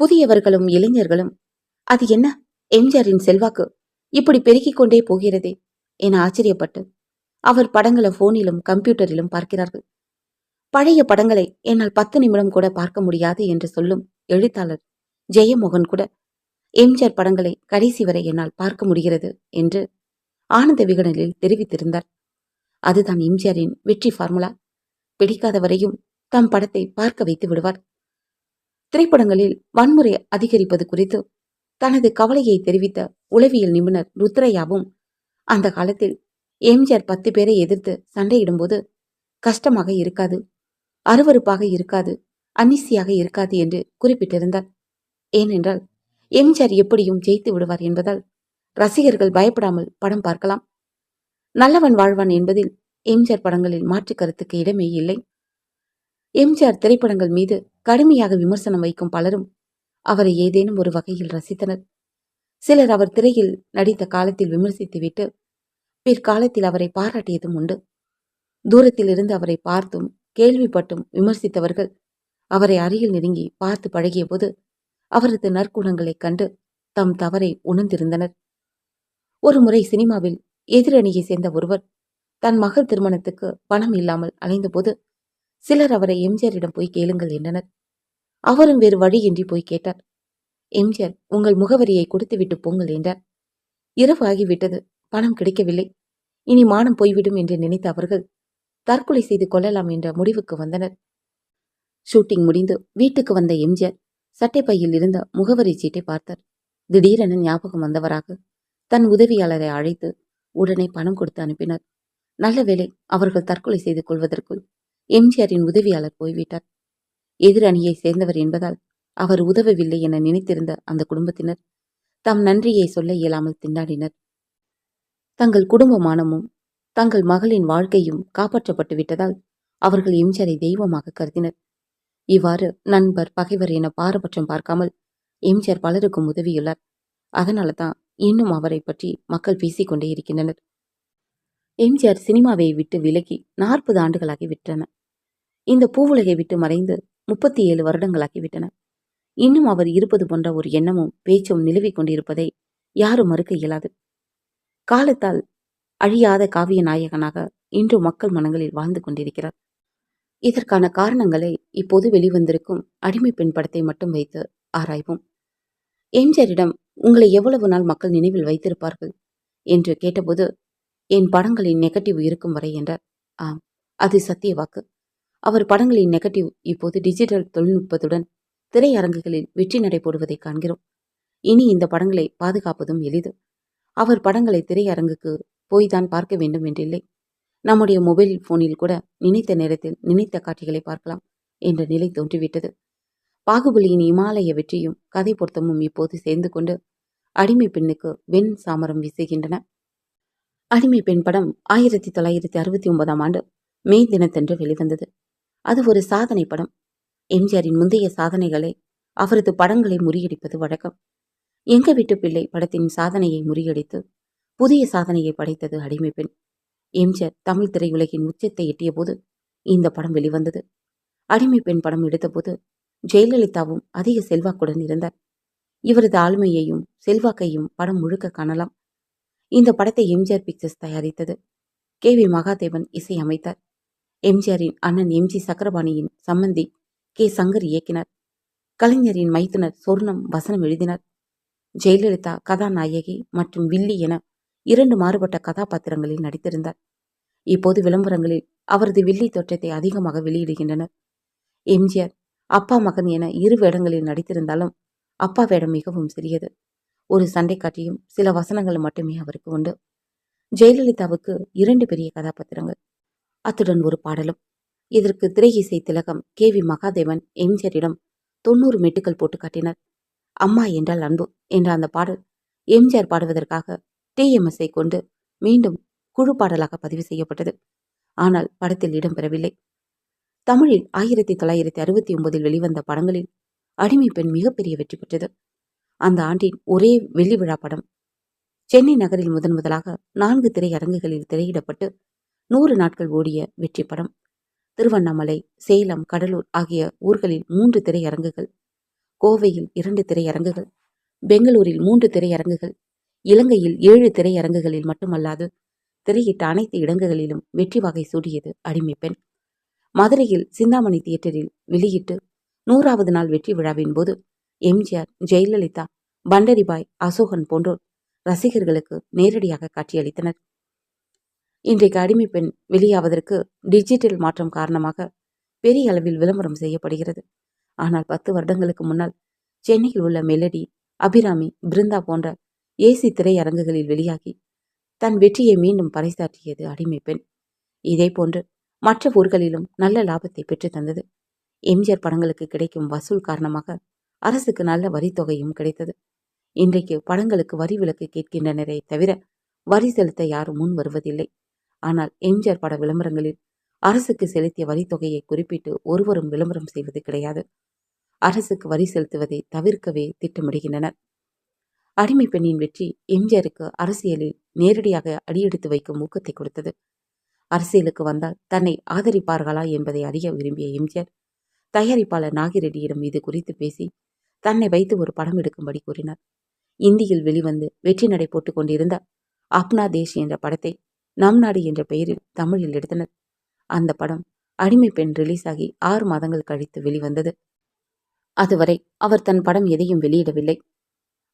புதியவர்களும் இளைஞர்களும் அது என்ன? எம்ஜிஆரின் செல்வாக்கு இப்படி பெருக்கிக் கொண்டே போகிறதே? என ஆச்சரியப்பட்டு அவர் படங்களை போனிலும் கம்ப்யூட்டரிலும் பார்க்கிறார்கள். பழைய படங்களை என்னால் பத்து நிமிடம் கூட பார்க்க முடியாது என்று சொல்லும் எழுத்தாளர் ஜெயமோகன் கூட எம்ஜிஆர் படங்களை கடைசி வரை என்னால் பார்க்க முடிகிறது என்று ஆனந்த விகடனில் தெரிவித்திருந்தார். அதுதான் எம்ஜிஆரின் வெற்றி ஃபார்முலா. பிடிக்காதவரையும் தம் படத்தை பார்க்க வைத்து விடுவார். திரைப்படங்களில் வன்முறை அதிகரிப்பது குறித்து தனது கவலையை தெரிவித்த உளவியல் நிபுணர் ருத்ரையாவும் அந்த காலத்தில் எம்ஜிஆர் பத்து பேரை எதிர்த்து சண்டையிடும்போது கஷ்டமாக இருக்காது அருவருப்பாக இருக்காது அன்னிசியாக இருக்காது என்று குறிப்பிட்டிருந்தார். ஏனென்றால் எம்ஜிஆர் எப்படியும் ஜெயித்து விடுவார் என்பதால் ரசிகர்கள் பயப்படாமல் படம் பார்க்கலாம். நல்லவன் வாழ்வான் என்பதில் எம்ஜிஆர் படங்களில் மாற்று கருத்துக்கு இடமே இல்லை. எம்ஜிஆர் திரைப்படங்கள் மீது கடுமையாக விமர்சனம் வைக்கும் பலரும் அவரை ஏதேனும் ஒரு வகையில் ரசித்தனர். சிலர் அவர் திரையில் நடித்த காலத்தில் விமர்சித்துவிட்டு பிற்காலத்தில் அவரை பாராட்டியதும் உண்டு. தூரத்தில் இருந்து அவரை பார்த்தும் கேள்விப்பட்டும் விமர்சித்தவர்கள் அவரை அருகில் நெருங்கி பார்த்து பழகிய போது அவரது நற்குணங்களைக் கண்டு தம் தவறை உணர்ந்திருந்தனர். ஒரு முறை சினிமாவில் எதிரணியை சேர்ந்த ஒருவர் தன் மகள் திருமணத்துக்கு பணம் இல்லாமல் அலைந்தபோது சிலர் அவரை எம்ஜிஆரிடம் போய் கேளுங்கள் என்றனர். அவரும் வேறு வழியின்றி போய் கேட்டார். எம்ஜிஆர் உங்கள் முகவரியை கொடுத்துவிட்டு போங்கள் என்றார். இரவு ஆகிவிட்டது. பணம் கிடைக்கவில்லை. இனி மானம் போய்விடும் என்று நினைத்த அவர்கள் தற்கொலை செய்து கொள்ளலாம் என்ற முடிவுக்கு வந்தனர். ஷூட்டிங் முடிந்து வீட்டுக்கு வந்த எம்ஜிஆர் சட்டைப்பையில் இருந்த முகவரி சீட்டை பார்த்தார். திடீரென ஞாபகம் வந்தவராக தன் உதவியாளரை அழைத்து உடனே பணம் கொடுத்து அனுப்பினார். நல்ல வேளை அவர்கள் தற்கொலை செய்து கொள்வதற்குள் எம்ஜிஆரின் உதவியாளர் போய்விட்டார். எதிர் அணியை சேர்ந்தவர் என்பதால் அவர் உதவவில்லை என நினைத்திருந்த அந்த குடும்பத்தினர் தம் நன்றியை சொல்ல இயலாமல் திண்டாடினர். தங்கள் குடும்பமானமும் தங்கள் மகளின் வாழ்க்கையும் காப்பாற்றப்பட்டு விட்டதால் அவர்கள் எம்ஜிஆரை தெய்வமாக கருதினர். இவ்வாறு நண்பர் பகைவர் என பாரபட்சம் பார்க்காமல் எம்ஜிஆர் பலருக்கும் உதவியுள்ளார். அதனால தான் இன்னும் அவரை பற்றி மக்கள் பேசிக்கொண்டே இருக்கின்றனர். எம்ஜிஆர் சினிமாவை விட்டு விலகி நாற்பது ஆண்டுகளாகி விட்டன. இந்த பூவுலகை விட்டு மறைந்து முப்பத்தி ஏழு வருடங்களாகிவிட்டன. இன்னும் அவர் இருப்பது போன்ற ஒரு எண்ணமும் பேச்சும் நிலவிக் கொண்டிருப்பதை யாரும் மறுக்க இயலாது. காலத்தால் அழியாத காவிய நாயகனாக இன்று மக்கள் மனங்களில் வாழ்ந்து கொண்டிருக்கிறார். இதற்கான காரணங்களை இப்போது வெளிவந்திருக்கும் அடிமை பெண் படத்தை மட்டும் வைத்து ஆராய்வோம். எம்ஜிஆரிடம் உங்களை எவ்வளவு நாள் மக்கள் நினைவில் வைத்திருப்பார்கள்? என்று கேட்டபோது என் படங்களின் நெகட்டிவ் இருக்கும் வரை என்றார். ஆம் அது சத்திய வாக்கு. அவர் படங்களின் நெகட்டிவ் இப்போது டிஜிட்டல் தொழில்நுட்பத்துடன் திரையரங்குகளில் வெற்றி நடைபோடுவதை காண்கிறோம். இனி இந்த படங்களை பாதுகாப்பதும் எளிது. அவர் படங்களை திரையரங்குக்கு போய்தான் பார்க்க வேண்டும் என்றில்லை. நம்முடைய மொபைல் போனில் கூட நினைத்த நேரத்தில் நினைத்த காட்சிகளை பார்க்கலாம் என்ற நிலை தோன்றிவிட்டது. பாகுபலியின் இமாலய வெற்றியும் கதை பொருத்தமும் இப்போது சேர்ந்து கொண்டு அடிமை பெண்ணுக்கு வெண் சாமரம் வீசுகின்றன. அடிமை பெண் படம் ஆயிரத்தி தொள்ளாயிரத்தி அறுபத்தி ஒன்பதாம் ஆண்டு மே தினத்தன்று வெளிவந்தது. அது ஒரு சாதனை படம். எம்ஜிஆரின் முந்தைய சாதனைகளை அவரது படங்களை முறியடிப்பது வழக்கம். எங்க வீட்டு பிள்ளை படத்தின் சாதனையை முறியடித்து புதிய சாதனையை படைத்தது அடிமை பெண். எம்ஜிஆர் தமிழ் திரையுலகின் உச்சத்தை எட்டிய போது இந்த படம் வெளிவந்தது. அடிமை பெண் படம் எடுத்தபோது ஜெயலலிதாவும் அதிக செல்வாக்குடன் இருந்தார். இவரது ஆளுமையையும் செல்வாக்கையும் படம் முழுக்க காணலாம். இந்த படத்தை எம்ஜிஆர் பிக்சர்ஸ் தயாரித்தது கே வி மகாதேவன் இசை அமைத்தார் எம்ஜிஆரின் அண்ணன் எம்ஜி சக்கரபாணியின் சம்மந்தி கே. சங்கர் இயக்கினார். கலைஞரின் மைத்துனர் சொர்ணம் வசனம் எழுதினார். ஜெயலலிதா கதாநாயகி மற்றும் வில்லி என இரண்டு மாறுபட்ட கதாபாத்திரங்களில் நடித்திருந்தார். இப்போது விளம்பரங்களில் அவரது வில்லி தோற்றத்தை அதிகமாக வெளியிடுகின்றனர். எம்ஜிஆர் அப்பா மகன் என இரு வேடங்களில் நடித்திருந்தாலும் அப்பா வேடம் மிகவும் சிறியது. ஒரு சண்டை காட்டியும் சில வசனங்கள் மட்டுமே அவருக்கு உண்டு. ஜெயலலிதாவுக்கு இரண்டு பெரிய கதாபாத்திரங்கள். அத்துடன் ஒரு பாடலும். இதற்கு திரை இசை திலகம் கே வி மகாதேவன் எம்ஜிஆரிடம் தொண்ணூறு மெட்டுக்கள் போட்டு காட்டினர். அம்மா என்றால் அன்பு என்ற அந்த பாடல் எம்ஜிஆர் பாடுவதற்காக டிஎம்எஸ்ஐ கொண்டு மீண்டும் குழு பாடலாக பதிவு செய்யப்பட்டது. ஆனால் படத்தில் இடம்பெறவில்லை தமிழில் ஆயிரத்தி தொள்ளாயிரத்தி அறுபத்தி ஒன்பதில் வெளிவந்த படங்களில் அடிமை பெண் மிகப்பெரிய வெற்றி பெற்றது. அந்த ஆண்டின் ஒரே வெள்ளி விழா படம். சென்னை நகரில் முதன் முதலாக நான்கு திரையரங்குகளில் திரையிடப்பட்டு நூறு நாட்கள் ஓடிய வெற்றி படம். திருவண்ணாமலை சேலம் கடலூர் ஆகிய ஊர்களில் மூன்று திரையரங்குகள் கோவையில் இரண்டு திரையரங்குகள் பெங்களூரில் மூன்று திரையரங்குகள் இலங்கையில் ஏழு திரையரங்குகளில் மட்டுமல்லாது திரையிட்ட அனைத்து இடங்களிலும் வெற்றி வகை சூடியது அடிமை பெண். மதுரையில் சிந்தாமணி தியேட்டரில் வெளியிட்டு நூறாவது நாள் வெற்றி விழாவின் போது எம்ஜிஆர் ஜெயலலிதா பண்டரிபாய் அசோகன் போன்றோர் ரசிகர்களுக்கு நேரடியாக காட்சியளித்தனர். இன்றைக்கு அடிமை பெண் வெளியாவதற்கு டிஜிட்டல் மாற்றம் காரணமாக பெரிய அளவில் விளம்பரம் செய்யப்படுகிறது. ஆனால் பத்து வருடங்களுக்கு முன்னால் சென்னையில் உள்ள மெலடி அபிராமி பிருந்தா போன்ற ஏசி திரையரங்குகளில் வெளியாகி தன் வெற்றியை மீண்டும் பறைசாற்றியது அடிமை பெண். இதே போன்று மற்ற ஊர்களிலும் நல்ல லாபத்தை பெற்று தந்தது. எம்ஜிஆர் படங்களுக்கு கிடைக்கும் வசூல் காரணமாக அரசுக்கு நல்ல வரித்தொகையும் கிடைத்தது. இன்றைக்கு படங்களுக்கு வரி விலக்கு கேட்கின்றனரே தவிர வரி செலுத்த யாரும் முன் வருவதில்லை. ஆனால் எம்ஜிஆர் பட விளம்பரங்களில் அரசுக்கு செலுத்திய வரித்தொகையை குறிப்பிட்டு ஒருவரும் விளம்பரம் செய்வது கிடையாது. அரசுக்கு வரி செலுத்துவதை தவிர்க்கவே திட்டமிடுகின்றனர். அடிமை பெண்ணின் வெற்றி எம்ஜிஆருக்கு அரசியலில் நேரடியாக அடியெடுத்து வைக்கும் ஊக்கத்தை கொடுத்தது. அரசியலுக்கு வந்தால் தன்னை ஆதரிப்பார்களா என்பதை அறிய விரும்பிய எம்ஜிஆர் தயாரிப்பாளர் நாகிரெட்டியிடம் இது குறித்து பேசி தன்னை வைத்து ஒரு படம் எடுக்கும்படி கூறினார். இந்தியில் வெளிவந்து வெற்றி நடை போட்டுக் கொண்டிருந்த அப்னா தேஷ் என்ற படத்தை நம் நாடு என்ற பெயரில் தமிழில் எடுத்தனர் அந்த படம் அடிமை பெண் ரிலீஸ் ஆகி ஆறு மாதங்கள் கழித்து வெளிவந்தது. அதுவரை அவர் தன் படம் எதையும் வெளியிடவில்லை.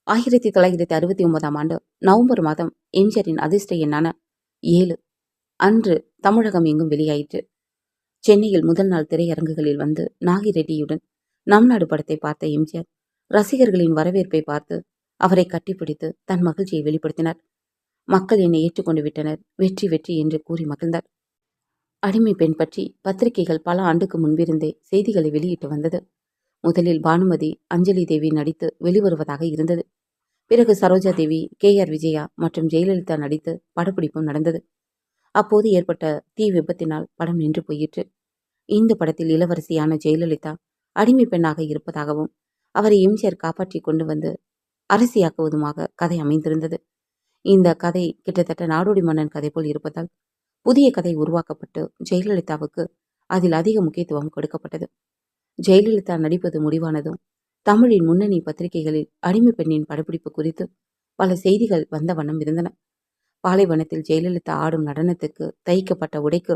ஆயிரத்தி தொள்ளாயிரத்தி அறுபத்தி ஒன்பதாம் ஆண்டு நவம்பர் மாதம் எம்ஜிஆரின் அதிர்ஷ்ட எண்ணான ஏழு அன்று தமிழகம் எங்கும் வெளியாயிற்று. சென்னையில் முதல் நாள் திரையரங்குகளில் வந்து நாகி ரெட்டியுடன் நம் நாடு படத்தை பார்த்த எம்ஜிஆர் ரசிகர்களின் வரவேற்பை பார்த்து அவரை கட்டிப்பிடித்து தன் மகிழ்ச்சியை வெளிப்படுத்தினார். மக்கள் என்னை ஏற்றுக்கொண்டு விட்டனர். வெற்றி வெற்றி என்று கூறி மகிழ்ந்தார். அடிமை பெண் பற்றி பத்திரிகைகள் பல ஆண்டுக்கு முன்பிருந்தே செய்திகளை வெளியிட்டு வந்தது. முதலில் பானுமதி அஞ்சலி தேவி நடித்து வெளிவருவதாக இருந்தது. பிறகு சரோஜா தேவி கே ஆர் விஜயா மற்றும் ஜெயலலிதா நடித்து படப்பிடிப்பும் நடந்தது. அப்போது ஏற்பட்ட தீ விபத்தினால் படம் நின்று போயிற்று. இந்த படத்தில் இளவரசியான ஜெயலலிதா அடிமை பெண்ணாக இருப்பதாகவும் அவரை எம்ஜிஆர் காப்பாற்றி கொண்டு வந்து அரசியாக்குவதுமாக கதை அமைந்திருந்தது. இந்த கதை கிட்டத்தட்ட நாடோடி மன்னன் கதை போல் இருப்பதால் புதிய கதை உருவாக்கப்பட்டு ஜெயலலிதாவுக்கு அதில் அதிக முக்கியத்துவம் கொடுக்கப்பட்டது. ஜெயலலிதா நடிப்பது முடிவானதும் தமிழின் முன்னணி பத்திரிகைகளில் அடிமை பெண்ணின் படப்பிடிப்பு குறித்து பல செய்திகள் வந்த வண்ணம் இருந்தன. பாலைவனத்தில் ஜெயலலிதா ஆடும் நடனத்துக்கு தைக்கப்பட்ட உடைக்கு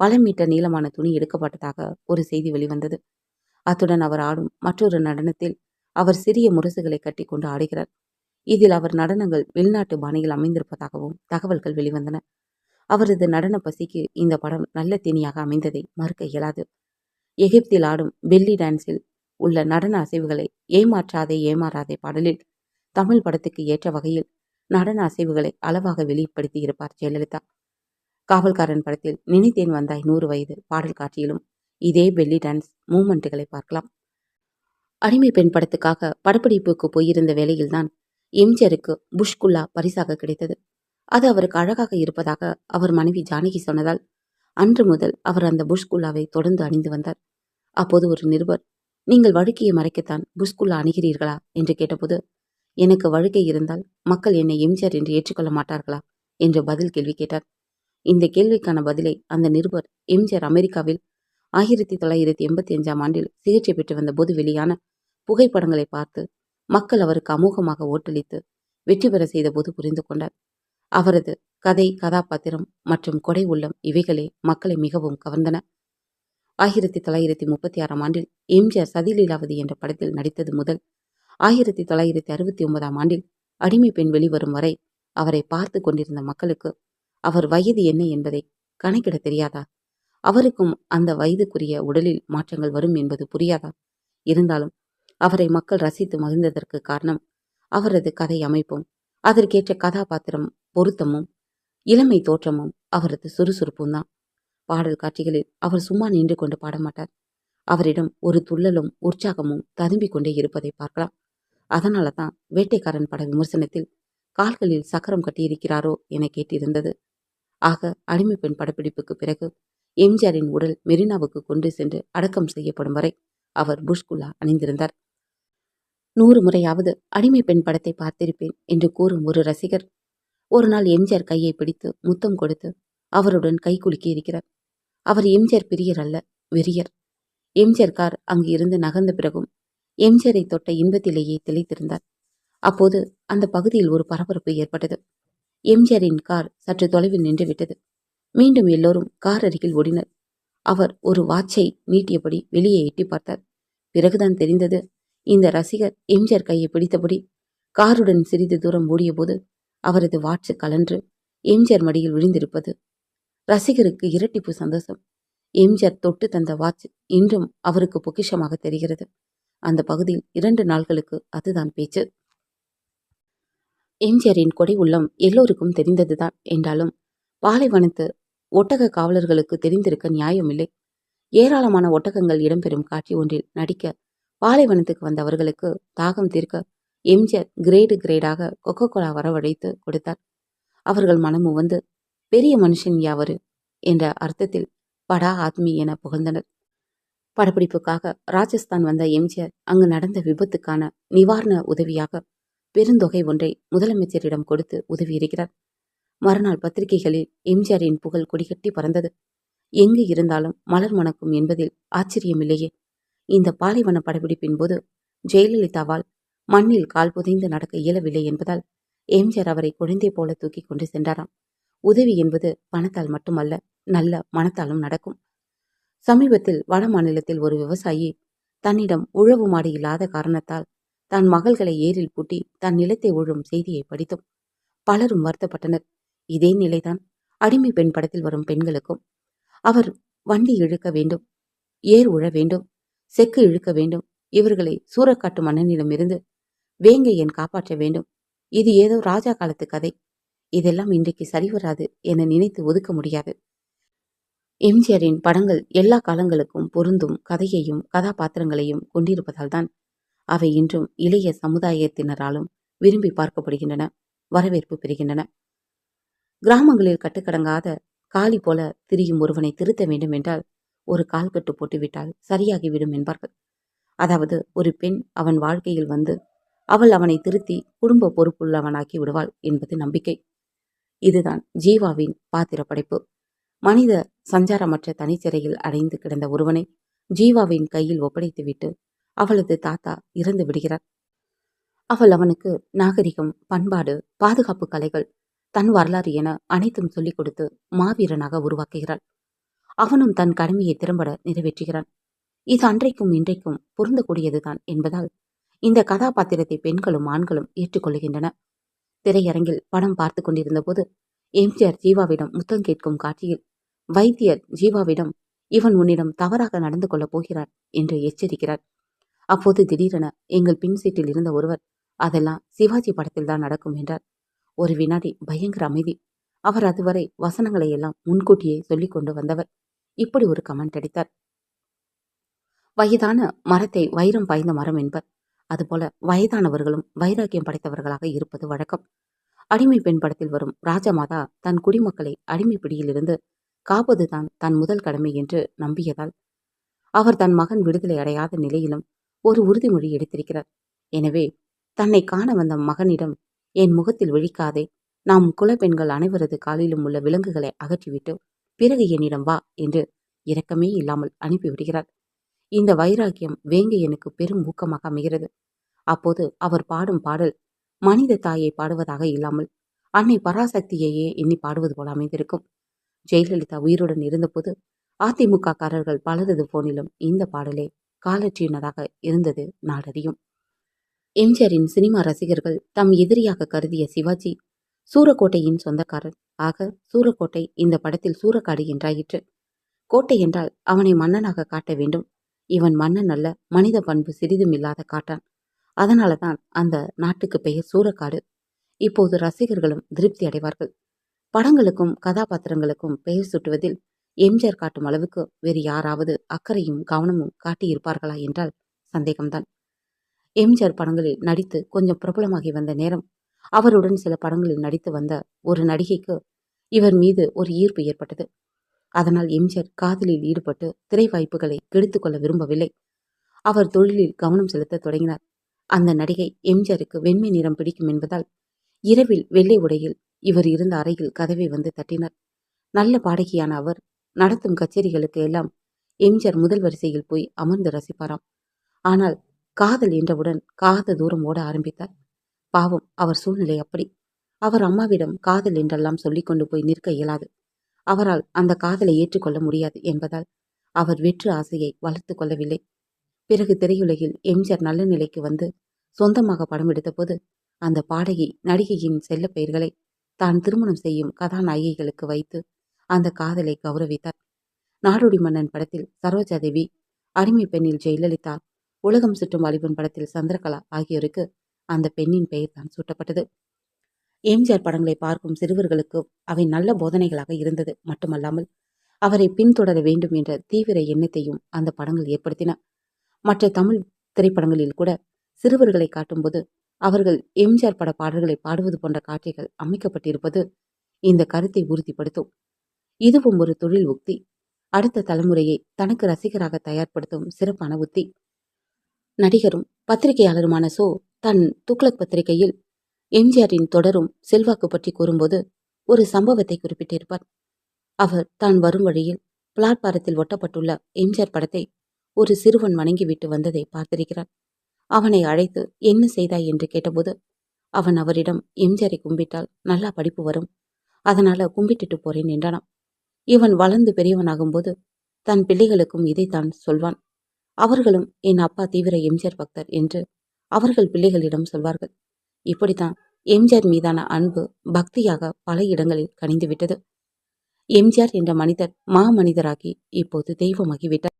பல மீட்டர் நீளமான துணி எடுக்கப்பட்டதாக ஒரு செய்தி வெளிவந்தது. அத்துடன் அவர் ஆடும் மற்றொரு நடனத்தில் அவர் சிறிய முரசுகளை கட்டிக்கொண்டு ஆடுகிறார். இதில் அவர் நடனங்கள் வெளிநாட்டு பாணியில் அமைந்திருப்பதாகவும் தகவல்கள் வெளிவந்தன. அவரது நடன பசிக்கு இந்த படம் நல்ல தேனியாக அமைந்ததை மறுக்க இயலாது. எகிப்தில் ஆடும் பெல்லி டான்ஸில் உள்ள நடன அசைவுகளை ஏமாற்றாதே ஏமாறாதே பாடலில் தமிழ் படத்துக்கு ஏற்ற வகையில் நடன அசைவுகளை அளவாக வெளிப்படுத்தி இருப்பார் ஜெயலலிதா. காவல்காரன் படத்தில் நினைத்தேன் வந்தாய் நூறு வயது பாடல் காட்சியிலும் இதே பெல்லி டான்ஸ் மூமெண்ட்டுகளை பார்க்கலாம். அடிமை பெண் படத்துக்காக படப்பிடிப்புக்கு போயிருந்த வேளையில்தான் எம்ஜிஆருக்கு புஷ்குல்லா பரிசாக கிடைத்தது. அது அவருக்கு அழகாக இருப்பதாக அவர் மனைவி ஜானகி சொன்னதால் அன்று முதல் அவர் அந்த புஷ்குல்லாவை தொடர்ந்து அணிந்து வந்தார். அப்போது ஒரு நிருபர் நீங்கள் வழுக்கையை மறைக்கத்தான் புஷ்குல்லா அணுகிறீர்களா? என்று கேட்டபோது எனக்கு வழுக்கை இருந்தால் மக்கள் என்னை எம்ஜிஆர் என்று ஏற்றுக்கொள்ள மாட்டார்களா? என்று பதில் கேள்வி கேட்டார். இந்த கேள்விக்கான பதிலை அந்த நிருபர் எம்ஜிஆர் அமெரிக்காவில் ஆயிரத்தி தொள்ளாயிரத்தி எண்பத்தி அஞ்சாம் ஆண்டில் சிகிச்சை பெற்று வந்த போது வெளியான புகைப்படங்களை பார்த்து மக்கள் அவருக்கு அமோகமாக ஓட்டளித்து வெற்றி பெற செய்தபோது புரிந்து கொண்டார். அவரது கதை கதாபாத்திரம் மற்றும் கொடை உள்ளம் இவைகளே மக்களை மிகவும் கவர்ந்தன. ஆயிரத்தி தொள்ளாயிரத்தி முப்பத்தி ஆறாம் ஆண்டில் எம்ஜிஆர் சதிலீலாவதி என்ற படத்தில் நடித்தது முதல் ஆயிரத்தி தொள்ளாயிரத்தி அறுபத்தி ஒன்பதாம் ஆண்டில் அடிமை பெண் வெளிவரும் வரை அவரை பார்த்து கொண்டிருந்த மக்களுக்கு அவர் வயது என்ன என்பதை கணக்கிட தெரியாதா? அவருக்கும் அந்த வயதுக்குரிய உடலில் மாற்றங்கள் வரும் என்பது புரியாதா? இருந்தாலும் அவரை மக்கள் ரசித்து மகிழ்ந்ததற்கு காரணம் அவரது கதை அமைப்பும் அதற்கேற்ற கதாபாத்திரம் பொருத்தமும் இளமை தோற்றமும் அவரது சுறுசுறுப்பும் தான். பாடல் காட்சிகளில் அவர் சும்மா நின்று கொண்டு பாடமாட்டார் அவரிடம் ஒரு துள்ளலும் உற்சாகமும் ததும்பிக் கொண்டே இருப்பதை பார்க்கலாம். அதனால தான் வேட்டைக்காரன் பட விமர்சனத்தில் கால்களில் சக்கரம் கட்டியிருக்கிறாரோ என கேட்டிருந்தது. ஆக அடிமை பெண் படப்பிடிப்புக்கு பிறகு எம்ஜிஆரின் உடல் மெரினாவுக்கு கொண்டு சென்று அடக்கம் செய்யப்படும் வரை அவர் புஷ்குல்லா அணிந்திருந்தார். நூறு முறையாவது அடிமை பெண் படத்தை பார்த்திருப்பேன் என்று கூறும் ஒரு ரசிகர். ஒரு நாள் எம்ஜிஆர் கையை பிடித்து முத்தம் கொடுத்து அவருடன் கை குலுக்கி இருக்கிறார். அவர் எம்ஜிஆர் பிரியர் அல்ல வெறியர். எம்ஜிஆர் கார் அங்கு இருந்து நகர்ந்த பிறகும் எம்ஜிஆரை தொட்ட இன்பத்திலேயே திளைத்திருந்தார். அப்போது அந்த பகுதியில் ஒரு பரபரப்பு ஏற்பட்டது. எம்ஜிஆரின் கார் சற்று தொலைவில் நின்றுவிட்டது. மீண்டும் எல்லோரும் கார் அருகில் ஓடினர். அவர் ஒரு வாட்சை நீட்டியபடி வெளியே எட்டி பார்த்தார். பிறகுதான் தெரிந்தது இந்த ரசிகர் எம்ஜிஆர் கையை பிடித்தபடி காருடன் சிறிது தூரம் ஓடியபோது அவரது வாட்சு கலன்று எம்ஜிஆர் மடியில் விழுந்திருப்பது. ரசிகருக்கு இரட்டிப்பு சந்தோஷம். எம்ஜிஆர் தொட்டு தந்த வாட்ச் இன்றும் அவருக்கு பொக்கிஷமாக தெரிகிறது. அந்த பகுதியில் இரண்டு நாள்களுக்கு அதுதான் பேச்சு. எம்ஜிஆரின் கொடை உள்ளம் எல்லோருக்கும் தெரிந்ததுதான் என்றாலும் பாலைவனத்து ஒட்டக காவலர்களுக்கு தெரிந்திருக்க நியாயமில்லை. ஏராளமான ஒட்டகங்கள் இடம்பெறும் காட்சி ஒன்றில் நடிக்க பாலைவனத்துக்கு வந்தவர்களுக்கு தாகம் தீர்க்க எம்ஜிஆர் கிரேடு கிரேடாக கொக்கோ கோலா வரவழைத்து கொடுத்தார். அவர்கள் மனமும் வந்து பெரிய மனுஷன் யாவரு? என்ற அர்த்தத்தில் படா ஆத்மி என புகழ்ந்தனர். படப்பிடிப்புக்காக ராஜஸ்தான் வந்த எம்ஜிஆர் அங்கு நடந்த விபத்துக்கான நிவாரண உதவியாக பெருந்தொகை ஒன்றை முதலமைச்சரிடம் கொடுத்து உதவியிருக்கிறார். மறுநாள் பத்திரிகைகளில் எம்ஜிஆரின் புகழ் கொடிகட்டி பறந்தது. எங்கு இருந்தாலும் மலர் மணக்கும் என்பதில் ஆச்சரியமில்லையே. இந்த பாலைவன படப்பிடிப்பின் போது ஜெயலலிதாவால் மண்ணில் கால் புதைந்து நடக்க இயலவில்லை என்பதால் எம்ஜிஆர் அவரை குழந்தை போல தூக்கி கொண்டு சென்றாராம். உதவி என்பது பணத்தால் மட்டுமல்ல நல்ல மனத்தாலும் நடக்கும். சமீபத்தில் வட மாநிலத்தில் ஒரு விவசாயி தன்னிடம் உழவு மாடு இல்லாத காரணத்தால் தன் மகள்களை ஏரில் பூட்டி தன் நிலத்தை உழும் செய்தியை படித்தும் பலரும் வருத்தப்பட்டனர். இதே நிலைதான் அடிமை பெண் படத்தில் வரும் பெண்களுக்கும். அவர் வண்டி இழுக்க வேண்டும் ஏர் உழ வேண்டும் செக்கு இழுக்க வேண்டும். இவர்களை சூறக்காட்டு மன்னனிடமிருந்து வேங்கையன் காப்பாற்ற வேண்டும். இது ஏதோ ராஜா காலத்து கதை. இதெல்லாம் இன்றைக்கு சரிவராது என நினைத்து ஒதுக்க முடியாது. எம்ஜிஆரின் படங்கள் எல்லா காலங்களுக்கும் பொருந்தும் கதையையும் கதாபாத்திரங்களையும் கொண்டிருப்பதால் தான் அவை இன்றும் இளைய சமுதாயத்தினராலும் விரும்பி பார்க்கப்படுகின்றன வரவேற்பு பெறுகின்றன. கிராமங்களில் கட்டுக்கடங்காத காளி போல திரியும் ஒருவனை திருத்த வேண்டும் என்றால் ஒரு கால்கட்டு போட்டுவிட்டால் சரியாகிவிடும் என்பார்கள். அதாவது ஒரு பெண் அவன் வாழ்க்கையில் வந்து அவள் அவனை திருத்தி குடும்ப பொறுப்புள்ளவனாக்கி விடுவாள் என்பது நம்பிக்கை. இதுதான் ஜீவாவின் பாத்திர படைப்பு மனித சஞ்சாரமற்ற தனிச்சிறையில் அடைந்து கிடந்த ஒருவனை ஜீவாவின் கையில் ஒப்படைத்துவிட்டு அவளது தாத்தா இறந்து விடுகிறார். அவள் அவனுக்கு நாகரிகம் பண்பாடு பாதுகாப்பு கலைகள் தன் வரலாறு என அனைத்தும் சொல்லிக் கொடுத்து மாவீரனாக உருவாக்குகிறாள். அவனும் தன் கடமையை திறம்பட நிறைவேற்றுகிறான். இது அன்றைக்கும் இன்றைக்கும் பொருந்தக்கூடியதுதான் என்பதால் இந்த கதாபாத்திரத்தை பெண்களும் ஆண்களும் ஏற்றுக்கொள்கின்றன. திரையரங்கில் படம் பார்த்து கொண்டிருந்த போது எம்ஜிஆர் ஜீவாவிடம் முத்தம் கேட்கும் காட்சியில் வைத்தியர் ஜீவாவிடம் இவன் உன்னிடம் தவறாக நடந்து கொள்ளப் போகிறார் என்று எச்சரிக்கிறார். அப்போது திடீரென எங்கள் பின் சீட்டில் இருந்த ஒருவர் அதெல்லாம் சிவாஜி படத்தில் தான் நடக்கும் என்றார். ஒரு வினாடி பயங்கர அமைதி. அவர் அதுவரை வசனங்களை எல்லாம் முன்கூட்டியே சொல்லிக் கொண்டு வந்தவர். இப்படி ஒரு கமெண்ட் அடித்தார். வயதான மரத்தை வைரம் பாய்ந்த மரம் என்பர். அதுபோல வயதானவர்களும் வைராக்கியம் படைத்தவர்களாக இருப்பது வழக்கம். அடிமை பெண் படத்தில் வரும் ராஜமாதா தன் குடிமக்களை அடிமை பிடியிலிருந்து காப்பதுதான் தன் முதல் கடமை என்று நம்பியதால் அவர் தன் மகன் விடுதலை அடையாத நிலையிலும் ஒரு உறுதிமொழி எடுத்திருக்கிறார். எனவே தன்னை காண வந்த மகனிடம் என் முகத்தில் விழிக்காதே நாம் குலப்பெண்கள் அனைவரது காலிலும் உள்ள விலங்குகளை அகற்றிவிட்டு பிறகு என்னிடம் வா என்று இரக்கமே இல்லாமல் அனுப்பிவிடுகிறார் இந்த வைராக்கியம் வேங்கையனுக்கு பெரும் ஊக்கமாக அமைகிறது. அப்போது அவர் பாடும் பாடல் மனித தாயை பாடுவதாக இல்லாமல் அன்னை பராசக்தியையே எண்ணி பாடுவது போல அமைந்திருக்கும். ஜெயலலிதா உயிருடன் இருந்தபோது அதிமுக காரர்கள் பலரது போனிலும் இந்த பாடலே காலற்றினதாக இருந்தது நாடறியும். எம்ஜிஆரின் சினிமா ரசிகர்கள் தம் எதிரியாக கருதிய சிவாஜி சூரக்கோட்டையின் சொந்தக்காரன் ஆக சூரக்கோட்டை இந்த படத்தில் சூரக்காடு என்றாயிற்று. கோட்டை என்றால் அவனை மன்னனாக காட்ட வேண்டும். இவன் மன்னன் அல்ல மனித பண்பு சிறிதும் இல்லாத காட்டான். அதனால தான் அந்த நாட்டுக்கு பெயர் சூரக்காடு. இப்போது ரசிகர்களும் திருப்தி அடைவார்கள். படங்களுக்கும் கதாபாத்திரங்களுக்கும் பெயர் சுட்டுவதில் எம்ஜிஆர் காட்டும் அளவுக்கு வேறு யாராவது அக்கறையும் கவனமும் காட்டியிருப்பார்களா என்றால் சந்தேகம்தான். எம்ஜிஆர் படங்களில் நடித்து கொஞ்சம் பிரபலமாகி வந்த நேரம் அவருடன் சில படங்களில் நடித்து வந்த ஒரு நடிகைக்கு இவர் மீது ஒரு ஈர்ப்பு ஏற்பட்டது. அதனால் எம்ஜிஆர் காதலில் ஈடுபட்டு திரை வாய்ப்புகளை கெடுத்து கொள்ள விரும்பவில்லை. அவர் தொழிலில் கவனம் செலுத்த தொடங்கினார். அந்த நடிகை எம்ஜிஆருக்கு வெண்மை நிறம் பிடிக்கும் என்பதால் இரவில் வெள்ளை உடையில் இவர் இருந்த அறையில் கதவை வந்து தட்டினார். நல்ல பாடகியான அவர் நடத்தும் கச்சேரிகளுக்கு எல்லாம் எம்ஜிஆர் முதல் வரிசையில் போய் அமர்ந்து ரசிப்பாராம். ஆனால் காதல் என்றவுடன் காத தூரம் ஓட ஆரம்பித்தார். பாவம் அவர் சூழ்நிலை அப்படி. அவர் அம்மாவிடம் காதல் என்றெல்லாம் சொல்லிக் கொண்டு போய் நிற்க இயலாது. அவரால் அந்த காதலை ஏற்றுக்கொள்ள முடியாது என்பதால் அவர் வெற்று ஆசையை வளர்த்து கொள்ளவில்லை. பிறகு திரையுலகில் எம்ஜிஆர் நல்ல நிலைக்கு வந்து சொந்தமாக படம் எடுத்தபோது அந்த பாடகி நடிகையின் செல்ல பெயர்களை தான் திருமணம் செய்யும் கதாநாயகிகளுக்கு வைத்து அந்த காதலை கௌரவித்தார். நாடோடி மன்னன் படத்தில் சரோஜா தேவி அடிமை பெண்ணில் ஜெயலலிதா உலகம் சுற்றும் வாலிபன் படத்தில் சந்திரகலா ஆகியோருக்கு அந்த பெண்ணின் பெயர் தான் சூட்டப்பட்டது. எம்ஜிஆர் படங்களை பார்க்கும் சிறுவர்களுக்கு அவை நல்ல போதனைகளாக இருந்தது. மட்டுமல்லாமல் அவரை பின்தொடர வேண்டும் என்ற தீவிர எண்ணத்தையும் அந்த படங்கள் ஏற்படுத்தின. மற்ற தமிழ் திரைப்படங்களில் கூட சிறுவர்களை காட்டும்போது அவர்கள் எம்ஜிஆர் பட பாடல்களை பாடுவது போன்ற காட்சிகள் அமைக்கப்பட்டிருப்பது இந்த கருத்தை உறுதிப்படுத்தும். இதுவும் ஒரு தொழில் உக்தி. அடுத்த தலைமுறையை தனக்கு ரசிகராக தயார்படுத்தும் சிறப்பான உத்தி. நடிகரும் பத்திரிகையாளருமான சோ. தன் துக்ளக் பத்திரிகையில் எம்ஜிஆரின் தொடரும் செல்வாக்கு பற்றி கூறும்போது ஒரு சம்பவத்தை குறிப்பிட்டிருப்பார். அவர் தான் வரும் வழியில் பிளாட்பாரத்தில் ஒட்டப்பட்டுள்ள எம்ஜிஆர் படத்தை ஒரு சிறுவன் வணங்கிவிட்டு வந்ததை பார்த்திருக்கிறார். அவனை அழைத்து என்ன செய்தாய்? என்று கேட்டபோது அவன் அவரிடம் எம்ஜிஆரை கும்பிட்டால் நல்லா படிப்பு வரும். அதனால கும்பிட்டுட்டு போறேன் என்றானாம். இவன் வளர்ந்து பெரியவனாகும்போது தன் பிள்ளைகளுக்கும் இதைத்தான் சொல்வான். அவர்களும் என் அப்பா தீவிர எம்ஜிஆர் பக்தர் என்று அவர்கள் பிள்ளைகளிடம் சொல்வார்கள் இப்படித்தான் எம்ஜிஆர் மீதான அன்பு பக்தியாக பல இடங்களில் கனிந்துவிட்டது. எம்ஜிஆர் என்ற மனிதர் மா மனிதராகி இப்போது தெய்வமாகிவிட்டார்.